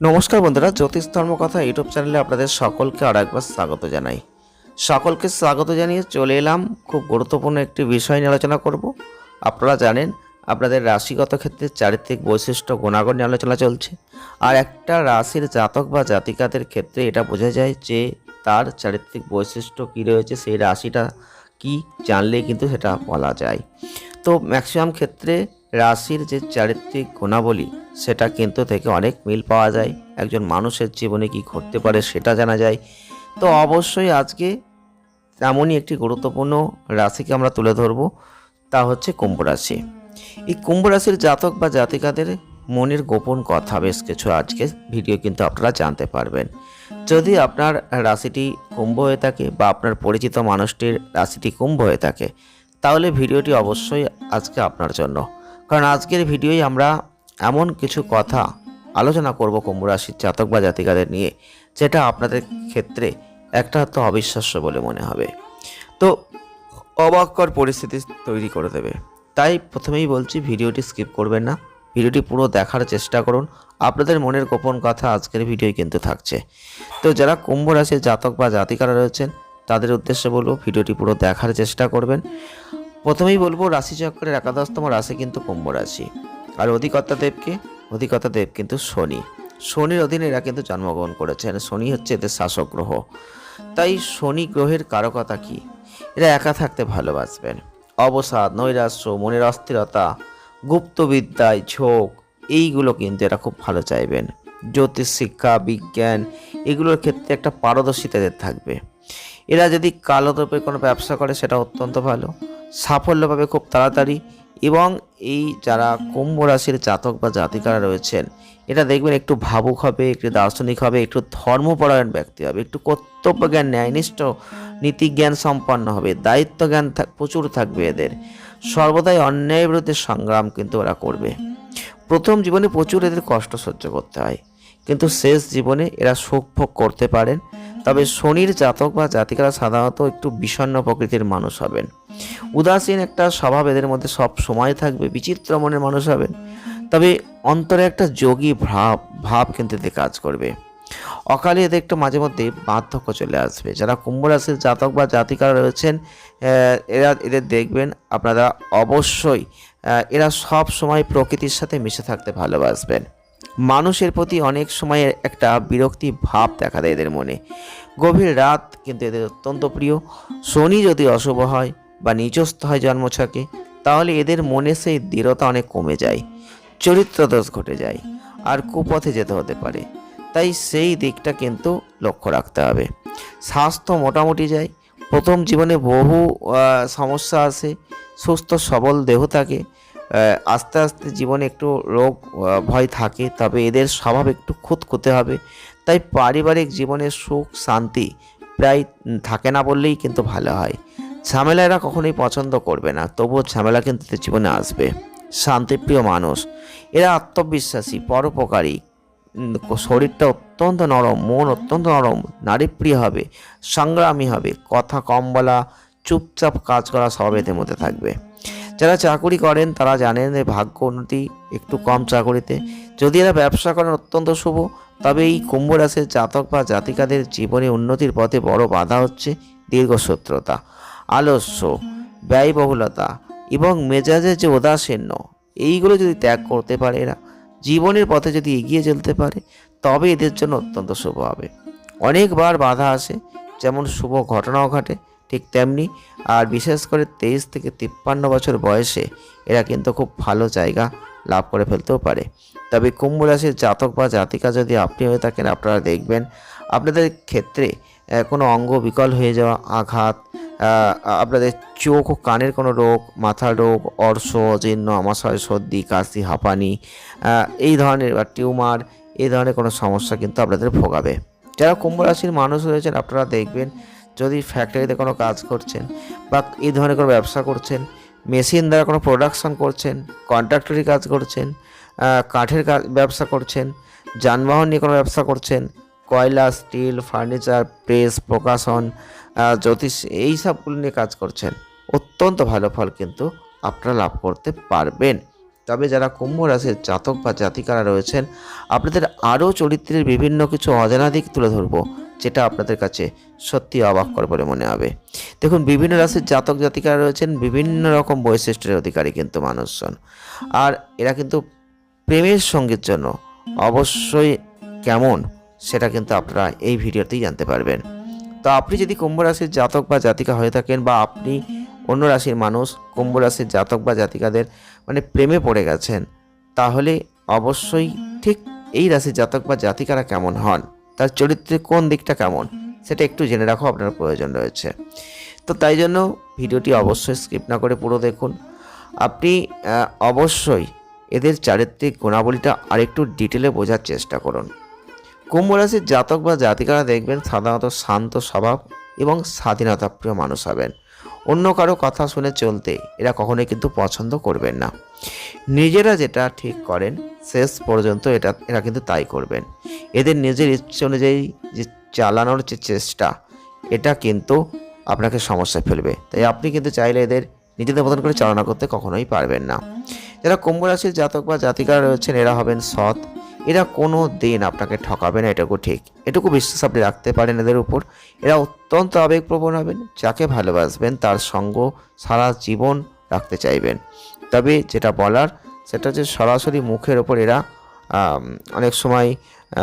নমস্কার বন্ধুরা, জ্যোতিষ ধর্মকথা ইউটিউব চ্যানেলে আপনাদের সকলকে আর একবার স্বাগত জানাই। সকলকে স্বাগত জানিয়ে চলে এলাম খুব গুরুত্বপূর্ণ একটি বিষয় নিয়ে আলোচনা করব। আপনারা জানেন, আপনাদের রাশিগত ক্ষেত্রে চারিত্রিক বৈশিষ্ট্য গুণাগুণ নিয়ে আলোচনা চলছে। আর একটা রাশির জাতক বা জাতিকাদের ক্ষেত্রে এটা বোঝা যায় যে তার চারিত্রিক বৈশিষ্ট্য কী রয়েছে, সেই রাশিটা কি জানলে কিন্তু সেটা বলা যায়। তো ম্যাক্সিমাম ক্ষেত্রে রাশির যে চারিত্রিক গুণাবলী, সেটা কিন্তু থেকে অনেক মিল পাওয়া যায়। একজন মানুষের জীবনে কি ঘটতে পারে সেটা জানা যায়। তো অবশ্যই আজকে তেমনই একটি গুরুত্বপূর্ণ রাশিকে আমরা তুলে ধরব, তা হচ্ছে কুম্ভ রাশি। এই কুম্ভ রাশির জাতক বা জাতিকাদের মনের গোপন কথা বেশ কিছু আজকে ভিডিও কিন্তু আপনারা জানতে পারবেন। যদি আপনার রাশিটি কুম্ভ হয়ে থাকে বা আপনার পরিচিত মানুষটির রাশিটি কুম্ভ হয়ে থাকে, তাহলে ভিডিওটি অবশ্যই আজকে আপনার জন্য কারণ আজকের ভিডিওই আমরা এমন কিছু কথা আলোচনা করব কুম্ভ রাশির জাতক বা জাতিকাদের নিয়ে, যেটা আপনাদের ক্ষেত্রে একটা তো অবিশ্বাস্য বলে মনে হবে। তো অবাককর পরিস্থিতি তৈরি করে দেবে। তাই প্রথমেই বলছি, ভিডিওটি স্কিপ করবেন না। ভিডিওটি পুরো দেখার চেষ্টা করুন। আপনাদের মনের গোপন কথা আজকের ভিডিওই কিন্তু থাকছে। তো যারা কুম্ভ রাশির জাতক বা জাতিকারা রয়েছেন, তাদের উদ্দেশ্যে বলব, ভিডিওটি পুরো দেখার চেষ্টা করবেন। প্রথমেই বলব রাশিচক্রের একাদশতম রাশি কিন্তু কুম্ভ রাশি। আর অধিকর্তা দেবকে, অধিকর্তা দেব কিন্তু শনি। শনির অধীনে এরা কিন্তু জন্মগ্রহণ করেছেন। শনি হচ্ছে এদের শাসক গ্রহ। তাই শনি গ্রহের কারকতা কি? এরা একা থাকতে ভালোবাসবেন। অবসাদ, নৈরাশ্য, মনের অস্থিরতা, গুপ্তবিদ্যায় ঝোঁক, এইগুলো কিন্তু এরা খুব ভালো চাইবেন। জ্যোতিষ, শিক্ষা, বিজ্ঞান, এগুলোর ক্ষেত্রে একটা পারদর্শিতা এদের থাকবে। এরা যদি কালো দ্রব্যের কোনো ব্যবসা করে, সেটা অত্যন্ত ভালো। সাফল্য পাবে খুব তাড়াতাড়ি এবং এই যারা কুম্ভ রাশির জাতক বা জাতিকারা রয়েছেন, এটা দেখবেন একটু ভাবুক হবে, একটু দার্শনিক হবে, একটু ধর্মপরায়ণ ব্যক্তি হবে, একটু কর্তব্য জ্ঞান, ন্যায়নিষ্ঠ নীতিজ্ঞান সম্পন্ন হবে, দায়িত্ব জ্ঞান প্রচুর থাকবে এদের। সর্বদাই অন্যায়ের বিরুদ্ধে সংগ্রাম কিন্তু ওরা করবে। প্রথম জীবনে প্রচুর এদের কষ্ট সহ্য করতে হয়, কিন্তু শেষ জীবনে এরা সুখ ভোগ করতে পারেন। তবে শনির জাতক বা জাতিকারা সাধারণত একটু বিষণ্ণ প্রকৃতির মানুষ হবেন। উদাসীন একটা স্বভাব এদের মধ্যে সব সময় থাকবে, বিচিত্র মনের মানুষ হবেন। তবে অন্তরে একটা যোগী ভাব ভাব কিন্তু এতে কাজ করবে। অকালে এদের একটু মাঝে মধ্যে বার্ধক্য চলে আসবে। যারা কুম্ভ রাশির জাতক বা জাতিকারা রয়েছেন এরা এদের দেখবেন আপনারা অবশ্যই এরা সব সময় প্রকৃতির সাথে মিশে থাকতে ভালোবাসবেন। মানুষের প্রতি অনেক সময় একটা বিরক্তি ভাব দেখা দেয় এদের মনে। গভীর রাত কিন্তু এদের অত্যন্ত প্রিয়। শনি যদি অশুভ হয় বা নিচস্থ হয় জন্মছকে, তাহলে এদের মনে সেই দৃঢ়তা অনেক কমে যায়। চরিত্র দোষ ঘটে যায়। আর কুপথে যেতে হতে পারে। তাই সেই দিকটা কিন্তু লক্ষ্য রাখতে হবে। স্বাস্থ্য মোটামুটি যায়। প্রথম জীবনে বহু সমস্যা আসে। সুস্থ সবল দেহ থাকে। আস্তে আস্তে জীবনে একটু রোগ ভয় থাকে, তবে এদের স্বভাব একটু খুঁতখুঁতে হবে। তাই পারিবারিক জীবনে সুখ, শান্তি প্রায় থাকে না বললেই কিন্তু ভালো হয়। ঝামেলা এরা কখনোই পছন্দ করবে না, তবুও ঝামেলা কিন্তু জীবনে আসবে। শান্তিপ্রিয় মানুষ, এরা আত্মবিশ্বাসী, পরোপকারী শরীরটা অত্যন্ত নরম, মন অত্যন্ত নরম, নারীপ্রিয় হবে, সংগ্রামী হবে, কথা কম বলা, চুপচাপ কাজ করা সব এদের মধ্যে থাকবে। যারা চাকুরি করেন, তারা জানেন যে ভাগ্য উন্নতি একটু কম চাকুরিতে। যদি এরা ব্যবসা করেন, অত্যন্ত শুভ। তবে এই কুম্ভ রাশির জাতক বা জাতিকাদের জীবনে উন্নতির পথে বড় বাধা হচ্ছে দীর্ঘসূত্রতা আলস্য, ব্যয়বহুলতা এবং মেজাজের যে উদাসীন্য, এইগুলো যদি ত্যাগ করতে পারে এরা, জীবনের পথে যদি এগিয়ে চলতে পারে, তবে এদের জন্য অত্যন্ত শুভ হবে। অনেকবার বাধা আসে, যেমন শুভ ঘটনাও ঘটে ঠিক তেমনি আর বিশেষ করে তেইশ থেকে তিপ্পান্ন বছর বয়সে এরা কিন্তু খুব ভালো জায়গা লাভ করে ফেলতেও পারে। তবে কুম্ভ রাশির জাতক বা জাতিকা যদি আপনি হয়ে থাকেন, আপনারা দেখবেন আপনাদের ক্ষেত্রে কোনো অঙ্গ বিকল হয়ে যাওয়া, আঘাত আপনাদের চোখ ও কানের কোনো রোগ মাথার রোগ, অর্শ, জীর্ণ, আমাশয়, সর্দি, কাশি, হাঁপানি এই ধরনের বা টিউমার, এই ধরনের কোনো সমস্যা কিন্তু আপনাদের ভোগাবে। যারা কুম্ভ রাশির মানুষ রয়েছেন, আপনারা দেখবেন যদি ফ্যাক্টরিতে কোনো কাজ করছেন বা এই ধরনের কোনো ব্যবসা করছেন মেশিন দ্বারা কোনো প্রোডাকশন করছেন কন্ট্রাক্টরি কাজ করছেন কাঠের কাজ, ব্যবসা করছেন, যানবাহন নিয়ে কোনো ব্যবসা করছেন, কয়লা স্টিল ফার্নিচার প্রেস প্রকাশন জ্যোতিষ, এই সবগুলো নিয়ে কাজ করছেন, অত্যন্ত ভালো ফল কিন্তু আপনারা লাভ করতে পারবেন। তবে যারা কুম্ভ রাশির জাতক বা জাতিকারা রয়েছেন, আপনাদের আরও চরিত্রের বিভিন্ন কিছু অজানা দিক তুলে ধরবো, যেটা আপনাদের কাছে সত্যি অবাক করে বলে মনে হবে। দেখুন, বিভিন্ন রাশির জাতক জাতিকারা রয়েছেন, বিভিন্ন রকম বৈশিষ্ট্যের অধিকারী কিন্তু মানুষজন। আর এরা কিন্তু প্রেমের সঙ্গীর জন্য অবশ্যই কেমন, সেটা কিন্তু আপনারা এই ভিডিওতেই জানতে পারবেন। তো আপনি যদি কুম্ভ রাশির জাতক বা জাতিকা হয়ে থাকেন বা আপনি অন্য রাশির মানুষ, কুম্ভ রাশির জাতক বা জাতিকাদের মানে প্রেমে পড়ে গেছেন, তাহলে অবশ্যই ঠিক এই রাশির জাতক বা জাতিকারা কেমন হন? তার চরিত্রের কোন দিকটা কেমন? সেটা একটু জেনে রাখো, আপনার প্রয়োজন রয়েছে। তো তাই জন্য ভিডিওটি অবশ্যই স্কিপ না করে পুরো দেখুন। আপনি অবশ্যই এদের চারিত্রিক গুণাবলীটা আরেকটু ডিটেলে বোঝার চেষ্টা করুন। কুম্ভ রাশির জাতক বা জাতিকারা দেখবেন সাধারণত শান্ত স্বভাব এবং স্বাধীনতাপ্রিয় মানুষ হবেন। অন্য কারও কথা শুনে চলতে এরা কখনোই কিন্তু পছন্দ করবেন না। নিজেরা যেটা ঠিক করেন, শেষ পর্যন্ত এটা, এরা কিন্তু তাই করবেন। এদের নিজের ইচ্ছে অনুযায়ী যে চালানোর যে চেষ্টা, এটা কিন্তু আপনাকে সমস্যায় ফেলবে। তাই আপনি কিন্তু চাইলে এদের নিজেদের মতন করে চালনা করতে কখনোই পারবেন না। যারা কুম্ভ রাশির জাতক বা জাতিকারা রয়েছেন, এরা হবেন সৎ এরা কোনো দিন আপনাকে ঠকাবে না, এটুকু ঠিক। এটুকু বিশ্বাস আপনি রাখতে পারেন এদের উপর। এরা অত্যন্ত আবেগপ্রবণ হবেন, যাকে ভালোবাসবেন, তার সঙ্গ সারা জীবন রাখতে চাইবেন। তবে যেটা বলার, সেটা হচ্ছে সরাসরি মুখের ওপর এরা অনেক সময়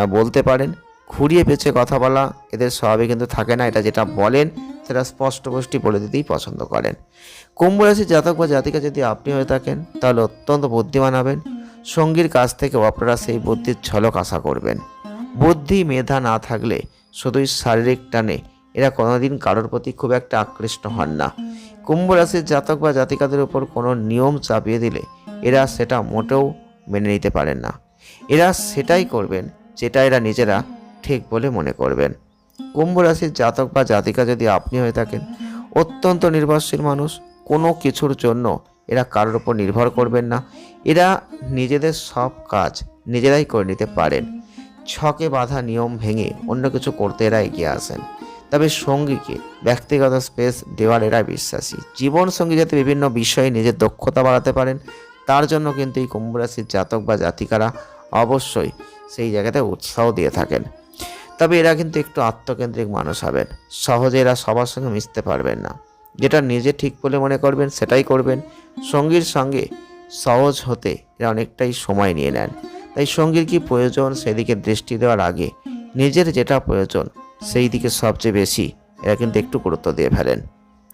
বলতে পারেন, ঘুরিয়ে পেঁচে কথা বলা, এদের স্বভাবে কিন্তু থাকে না। এটা যেটা বলেন, সেটা স্পষ্টপুষ্টি বলে দিতেই পছন্দ করেন। কুম্ভ রাশির জাতক বা জাতিকা যদি আপনি হয়ে থাকেন, তাহলে অত্যন্ত বুদ্ধিমান হবেন। সঙ্গীর কাছ থেকেও আপনারা সেই বুদ্ধির ঝলক আশা করবেন। বুদ্ধি মেধা না থাকলে শুধুই শারীরিক টানে এরা কোনোদিন কারোর প্রতি খুব একটা আকৃষ্ট হন না। কুম্ভ রাশির জাতক বা জাতিকাদের উপর কোনো নিয়ম চাপিয়ে দিলে এরা সেটা মোটেও মেনে নিতে পারেন না। এরা সেটাই করবেন যেটা এরা নিজেরা ঠিক বলে মনে করবেন। কুম্ভ রাশির জাতক বা জাতিকা যদি আপনি হয়ে থাকেন, অত্যন্ত নির্ভরশীল মানুষ, কোনো কিছুর জন্য এরা কারোর উপর নির্ভর করবেন না। এরা নিজেদের সব কাজ নিজেরাই করে নিতে পারেন। ছকে বাঁধা নিয়ম ভেঙে অন্য কিছু করতে এরা এগিয়ে আসেন। তবে সঙ্গীকে, ব্যক্তিগত স্পেস দেওয়ার এরা বিশ্বাসী। জীবন সঙ্গী যাতে বিভিন্ন বিষয়ে নিজের দক্ষতা বাড়াতে পারেন, তার জন্য কিন্তু এই কুম্ভ রাশির জাতক বা জাতিকারা অবশ্যই সেই জায়গাতে উৎসাহ দিয়ে থাকেন। তবে এরা কিন্তু একটু আত্মকেন্দ্রিক মানুষ হবেন। সহজে এরা সবার সঙ্গে মিশতে পারবেন না। যেটা নিজে ঠিক বলে মনে করবেন, সেটাই করবেন। সঙ্গীর সঙ্গে সহজ হতে এরা অনেকটাই সময় নিয়ে নেন। তাই সঙ্গীর কি প্রয়োজন সেদিকে দৃষ্টি দেওয়ার আগে নিজের যেটা প্রয়োজন সেই দিকে সবচেয়ে বেশি এরা কিন্তু একটু গুরুত্ব দিয়ে ফেলেন।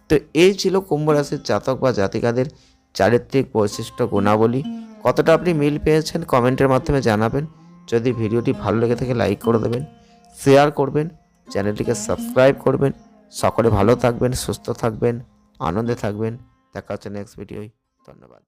তো এই ছিল কুম্ভ রাশির জাতক বা জাতিকাদের চারিত্রিক বৈশিষ্ট্য গুণাবলী। কতটা আপনি মিল পেয়েছেন কমেন্টের মাধ্যমে জানাবেন। যদি ভিডিওটি ভালো লেগে থাকে, লাইক করে দেবেন, শেয়ার করবেন, চ্যানেলটিকে সাবস্ক্রাইব করবেন সকলে ভালো থাকবেন সুস্থ থাকবেন আনন্দে থাকবেন। দেখা হচ্ছে নেক্সট ভিডিওয় ধন্যবাদ।